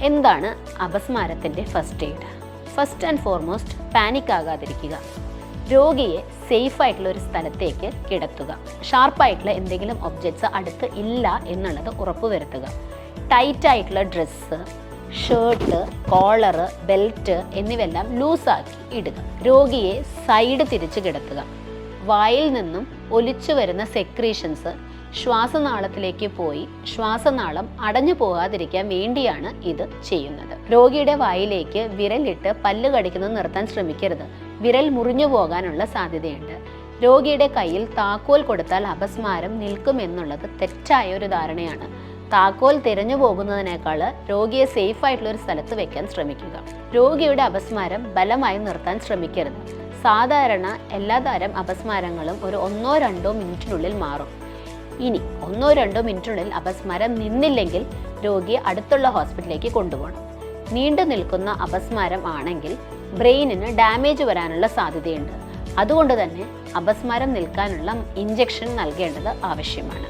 എന്താണ് അപസ്മാരത്തിന്റെ first aid first and foremost panic ആകാതിരിക്കുക. രോഗിയെ safe ആയിട്ടുള്ള ഒരു സ്ഥലത്തേക്ക് കിടത്തുക. ഷാർപ്പായിട്ടുള്ള എന്തെങ്കിലും ഒബ്ജക്ട്സ് അടുത്ത് ഇല്ല എന്നുള്ളത് ഉറപ്പുവരുത്തുക. ടൈറ്റ് ആയിട്ടുള്ള ഡ്രസ്സ് ഷർട്ട് കോളറ് ബെൽറ്റ് എന്നിവയെല്ലാം ലൂസാക്കി ഇടുക. രോഗിയെ സൈഡ് തിരിച്ച് കിടത്തുക. വായിൽ നിന്നും ഒലിച്ചു വരുന്ന സെക്രീഷൻസ് ശ്വാസനാളത്തിലേക്ക് പോയി ശ്വാസനാളം അടഞ്ഞു പോകാതിരിക്കാൻ വേണ്ടിയാണ് ഇത് ചെയ്യുന്നത്. രോഗിയുടെ വായിലേക്ക് വിരലിട്ട് പല്ല് കടിക്കുന്നത് നിർത്താൻ ശ്രമിക്കരുത്. വിരൽ മുറിഞ്ഞു പോകാനുള്ള സാധ്യതയുണ്ട്. രോഗിയുടെ കയ്യിൽ താക്കോൽ കൊടുത്താൽ അപസ്മാരം നിൽക്കുമെന്നുള്ളത് തെറ്റായ ഒരു ധാരണയാണ്. താക്കോൽ തിരഞ്ഞു പോകുന്നതിനേക്കാൾ രോഗിയെ സേഫ് ആയിട്ടുള്ള ഒരു സ്ഥലത്ത് വെക്കാൻ ശ്രമിക്കുക. രോഗിയുടെ അപസ്മാരം ബലമായി നിർത്താൻ ശ്രമിക്കരുത്. സാധാരണ എല്ലാതരം അപസ്മാരങ്ങളും ഒരു ഒന്നോ രണ്ടോ മിനിറ്റിനുള്ളിൽ മാറും. ഇനി ഒന്നോ രണ്ടോ മിനിറ്റിനുള്ളിൽ അപസ്മാരം നിന്നില്ലെങ്കിൽ രോഗിയെ അടുത്തുള്ള ഹോസ്പിറ്റലിലേക്ക് കൊണ്ടുപോകണം. നീണ്ടു നിൽക്കുന്ന അപസ്മാരം ആണെങ്കിൽ ബ്രെയിനിന് ഡാമേജ് വരാനുള്ള സാധ്യതയുണ്ട്. അതുകൊണ്ട് തന്നെ അപസ്മാരം നിൽക്കാനുള്ള ഇഞ്ചക്ഷൻ നൽകേണ്ടത് ആവശ്യമാണ്.